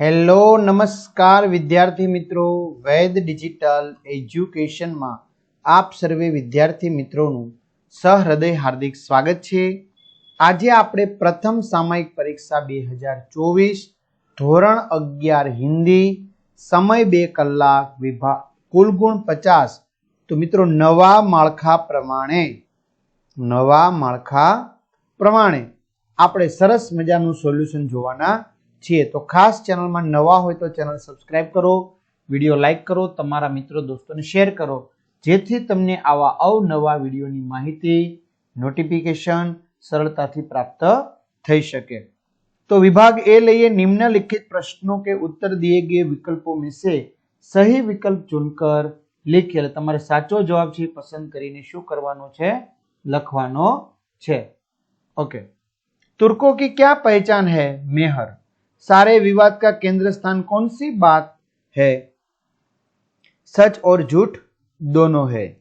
Hello, નમસ્કાર વિદ્યાર્થી મિત્રો. વૈદ ડિજિટલ એજ્યુકેશનમાં આપ સર્વે વિદ્યાર્થી મિત્રોનું સહૃદય હાર્દિક સ્વાગત છે. આજે આપણે પ્રથમ સામયિક પરીક્ષા બે હજાર ચોવીસ, ધોરણ અગિયાર હિન્દી, સમય બે કલાક વિભાગ કુલ ગુણ પચાસ. તો મિત્રો, નવા માળખા પ્રમાણે, નવા માળખા પ્રમાણે આપણે સરસ મજાનું સોલ્યુશન જોવાના છીએ તો ખાસ ચેનલમાં નવા હોય તો ચેનલ સબસ્ક્રાઈબ કરો, વીડિયો લાઇક કરો, તમારા મિત્રો દોસ્તોને શેર કરો, જેથી તમને આવા અવનવા વિડીયોની માહિતી, નોટિફિકેશન સરળતાથી પ્રાપ્ત થઈ શકે. તો વિભાગ એ લઈએ નિમ્નલિખિત પ્રશ્નો કે ઉત્તર દિએ ગયે વિકલ્પો વિશે સહી વિકલ્પ ચૂનકર લીખીએ તમારે સાચો જવાબ છે પસંદ કરીને શું કરવાનો છે? લખવાનો છે. ઓકે. તુર્કો કી ક્યા પહેચાન હૈ? મેહર. सारे विवाद का केंद्र स्थान कौन सी बात है? सच और झूठ दोनों है।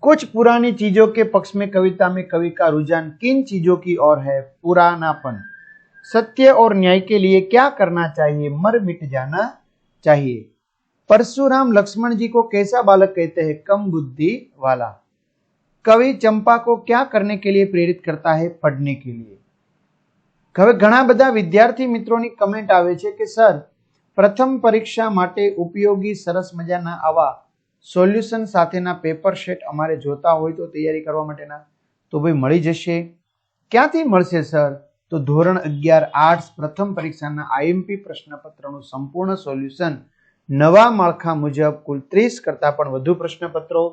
कुछ पुरानी चीज़ों के पक्ष में कविता में कवि का रुझान किन चीज़ों की ओर है? पुरानापन। सत्य और न्याय के लिए क्या करना चाहिए? मर मिट जाना चाहिए। परशुराम लक्ष्मण जी को कैसा बालक कहते हैं? कम बुद्धि वाला। कवि चंपा को क्या करने के लिए प्रेरित करता है? पढ़ने के लिए। હવે ઘણા બધા વિદ્યાર્થી મિત્રોની કમેન્ટ આવે છે કે, સર, પ્રથમ પરીક્ષા માટે ઉપયોગી સરસ મજાના આવા સોલ્યુશન સાથેના પેપર શેટ અમારે જોતા હોય તો તૈયારી કરવા માટેના? તો ભાઈ મળી જશે. ક્યાંથી મળશે, સર? તો ધોરણ અગિયાર આર્ટ્સ પ્રથમ પરીક્ષાના આઈએમપી પ્રશ્નપત્રનું સંપૂર્ણ સોલ્યુશન નવા માળખા મુજબ કુલ ત્રીસ કરતાં પણ વધુ પ્રશ્નપત્રો,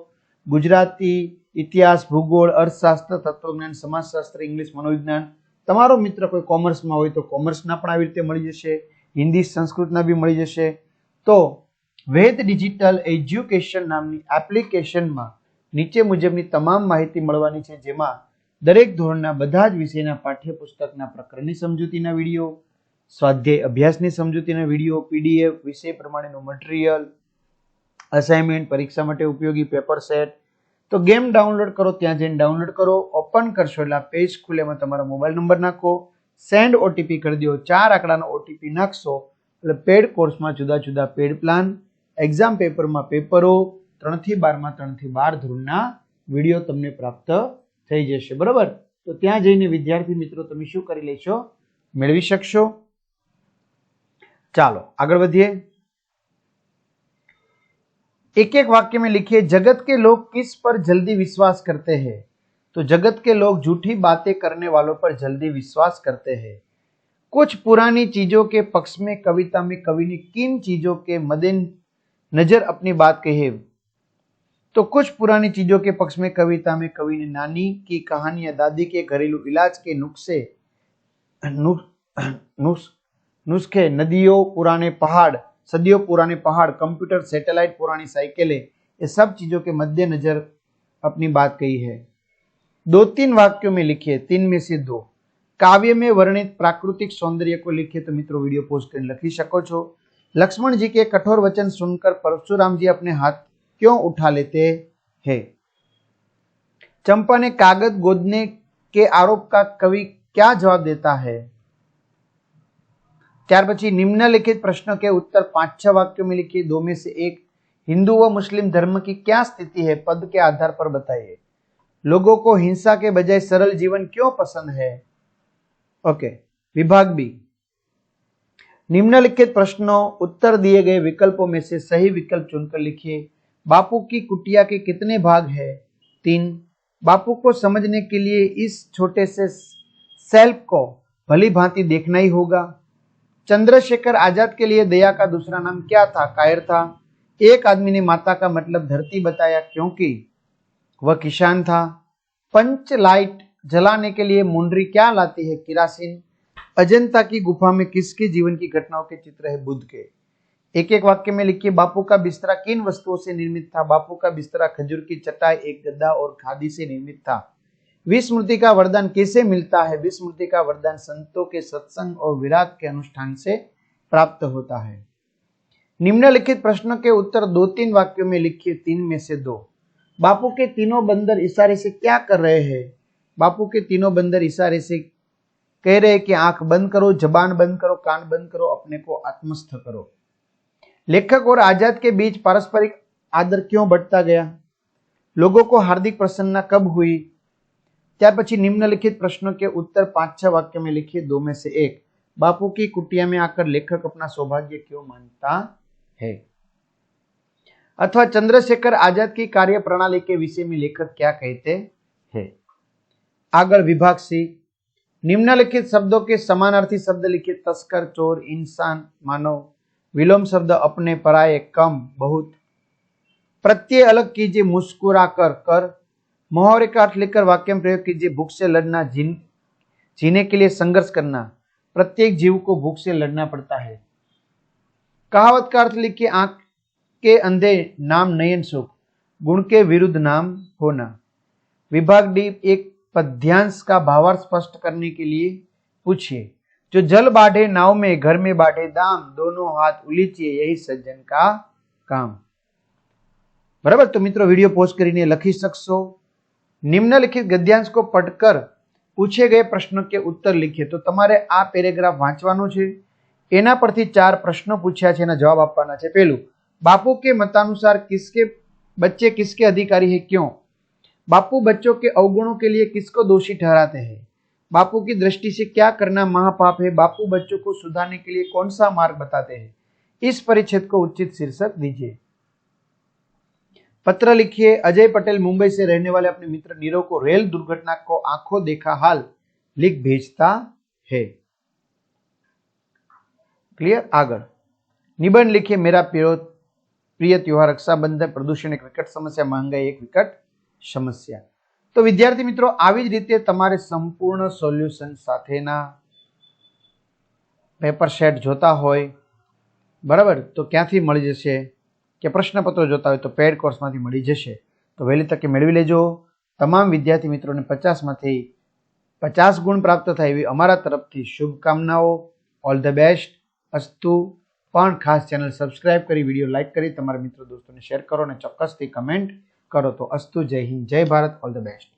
ગુજરાતી, ઇતિહાસ, ભૂગોળ, અર્થશાસ્ત્ર, તત્વજ્ઞાન, સમાજશાસ્ત્ર, ઇંગ્લિશ, મનોવિજ્ઞાન તમારો મિત્ર કોઈ કોમર્સમાં હોય તો કોમર્સના પણ આવી રીતે મળી જશે, હિન્દી સંસ્કૃતના બી મળી જશે. તો વેદ ડિજિટલ એજ્યુકેશન નામની એપ્લિકેશનમાં નીચે મુજબની તમામ માહિતી મળવાની છે, જેમાં દરેક ધોરણના બધા જ વિષયના પાઠ્યપુસ્તકના પ્રકરણની સમજૂતીના વીડિયો, સ્વાધ્યાય અભ્યાસની સમજૂતીના વીડિયો, પીડીએફ વિષય પ્રમાણેનું મટીરિયલ, અસાઇનમેન્ટ, પરીક્ષા માટે ઉપયોગી પેપર સેટ તો ગેમ ડાઉનલોડ કરો, ત્યાં જઈને ડાઉનલોડ કરો, ઓપન કરશો એટલે પેજ ખુલે, એમાં તમારો મોબાઈલ નંબર નાખો, સેન્ડ ઓટીપી કરી દો, ચાર આંકડાનો ઓટીપી નાખશો, એટલે પેડ કોર્સમાં જુદા જુદા પેડ પ્લાન, એક્ઝામ પેપરમાં પેપરો, ત્રણથી બારમાં ત્રણથી બાર ધોરણના વીડિયો તમને પ્રાપ્ત થઈ જશે, બરાબર? તો ત્યાં જઈને વિદ્યાર્થી મિત્રો તમે શું કરી લેશો? મેળવી શકશો? ચાલો, આગળ વધીએ. एक एक वाक्य में लिखिए, जगत के लोग किस पर जल्दी विश्वास करते हैं? तो जगत के लोग झूठी बातें करने वालों पर जल्दी विश्वास करते हैं। कुछ पुरानी चीज़ों के पक्ष में, कविता में, कवि ने किन चीज़ों के मद्दे नज़र अपनी बात कही? तो कुछ पुरानी चीज़ों के पक्ष में, कविता में, कवि ने नानी की कहानी या दादी के घरेलू इलाज के नुस्खे नुस्खे, नदियों, पुराने पहाड़ सदियों पुराने पहाड़ कंप्यूटर सैटेलाइट पुरानी साइकिलें, ये सब चीज़ों के मद्देनजर अपनी बात कही है। दो तीन वाक्यों में लिखिए, तीन में से दो। काव्य में वर्णित प्राकृतिक सौंदर्य को लिखिए तो मित्रों, वीडियो पोस्ट कर लिखी सको છો लक्ष्मण जी के कठोर वचन सुनकर परशुराम जी अपने हाथ क्यों उठा लेते हैं? चंपा ने कागज़ गोदने के आरोप का कवि क्या जवाब देता है? ત્યાર પછી निम्नलिखित प्रश्नों के उत्तर पांच छह वाक्यों में लिखिए दो में से एक हिंदू व मुस्लिम धर्म की क्या स्थिति है पद के आधार पर बताइए लोगों को हिंसा के बजाय सरल जीवन क्यों पसंद है ओके विभाग बी निम्नलिखित प्रश्नों उत्तर दिए गए विकल्पों में से सही विकल्प चुनकर लिखिए बापू की कुटिया के कितने भाग है तीन बापू को समझने के लिए इस छोटे से सेल्फ को भली भांति देखना ही होगा चंद्रशेखर आज़ाद के लिए दया का दूसरा नाम क्या था? कायर था। एक आदमी ने माता का मतलब धरती बताया क्योंकि वह किसान था। पंच लाइट जलाने के लिए मुंडरी क्या लाती है? किरासिन। अजंता की गुफा में किसके जीवन की घटनाओं के चित्र है? बुद्ध के। एक एक वाक्य में लिखिए, बापू का बिस्तरा किन वस्तुओं से निर्मित था? बापू का बिस्तरा खजूर की चटाई एक गद्दा और खादी से निर्मित था। विस्मृति का वरदान कैसे मिलता है? विस्मृति का वरदान संतों के सत्संग और विराग के अनुष्ठान से प्राप्त होता है। निम्नलिखित प्रश्न के उत्तर दो तीन वाक्यों में लिखिए, तीन में से दो। बापू के तीनों बंदर इशारे से क्या कर रहे हैं? बापू के तीनों बंदर इशारे से कह रहे हैं कि आँख बंद करो, जबान बंद करो, कान बंद करो, अपने को आत्मस्थ करो। लेखक और आज़ाद के बीच पारस्परिक आदर क्यों बढ़ता गया? लोगों को हार्दिक प्रसन्नता कब हुई? ત્યાર પછી निम्नलिखित प्रश्नों के उत्तर पांच छह वाक्य में लिखिए दो में से एक बापू की कुटिया में आकर लेखक अपना सौभाग्य क्यों मानता है अथवा चंद्रशेखर आजाद की कार्य प्रणाली के विषय में लेखक क्या कहते हैं आगर विभाग सी निम्नलिखित शब्दों के समानार्थी शब्द लिखिए तस्कर चोर इंसान मानव विलोम शब्द अपने पराये कम बहुत प्रत्यय अलग कीजिए मुस्कुरा कर कर मुहावरे का अर्थ लेकर वाक्य में प्रयोग कीजिए भूख से लड़ना जिन जीने के लिए संघर्ष करना प्रत्येक जीव को भूख से लड़ना पड़ता है कहावत का अर्थ लिखिए आंख के अंधे नाम नयन सुख गुण के विरुद्ध नाम होना विभाग डी एक पद्यांश का भावार्थ स्पष्ट करने के लिए पूछिए जो जल बाढ़े नाव में घर में बाढ़े दाम दोनों हाथ उलीचिए यही सज्जन का काम बराबर तो मित्रों वीडियो पोस्ट કરીને લખી શકશો નિમ્નલિખિત ગદ્યાંશ કો પઢકર પૂછે ગયે પ્રશ્નો કે ઉત્તર લિખીએ તો તમારે આ પેરેગ્રાફ વાંચવાનો છે એના પરથી ચાર પ્રશ્નો પૂછ્યા છે એના જવાબ આપવાના છે પહેલું बापू के मतानुसार किसके बच्चे किसके अधिकारी है क्यों बापू बच्चों के अवगुणों के लिए किसको दोषी ठहराते हैं बापू की दृष्टि से क्या करना महापाप है बापू बच्चों को सुधारने के लिए कौन सा मार्ग बताते हैं इस परिच्छेद को उचित शीर्षक दीजिए पत्र लिखिए अजय पटेल मुंबई से रहने वाले अपने मित्र नीरव को रेल दुर्घटना को आंखों देखा हाल लिख भेजता है क्लियर आगर निबंध लिखिए मेरा પ્રિય તહેવાર રક્ષાબંધન પ્રદૂષણ એક વિકટ સમસ્યા મહંગાઈ એક વિકટ સમસ્યા તો વિદ્યાર્થી મિત્રો આવી જ રીતે તમારે સંપૂર્ણ સોલ્યુશન સાથેના પેપર સેટ જોતા હોય બરાબર તો ક્યાંથી મળી જશે કે પ્રશ્નપત્રો જોતા હોય તો પેડ કોર્સમાંથી મળી જશે. તો વહેલી તકે મેળવી લેજો. તમામ વિદ્યાર્થી મિત્રોને પચાસમાંથી પચાસ ગુણ પ્રાપ્ત થાય એવી અમારા તરફથી શુભકામનાઓ. ઓલ ધ બેસ્ટ અસ્તુ. પણ ખાસ ચેનલ સબસ્ક્રાઇબ કરી વીડિયો લાઇક કરી, તમારા મિત્રો, દોસ્તોને શેર કરો અને ચોક્કસથી કમેન્ટ કરો. તો અસ્તુ. જય હિન્દ. જય ભારત. All the best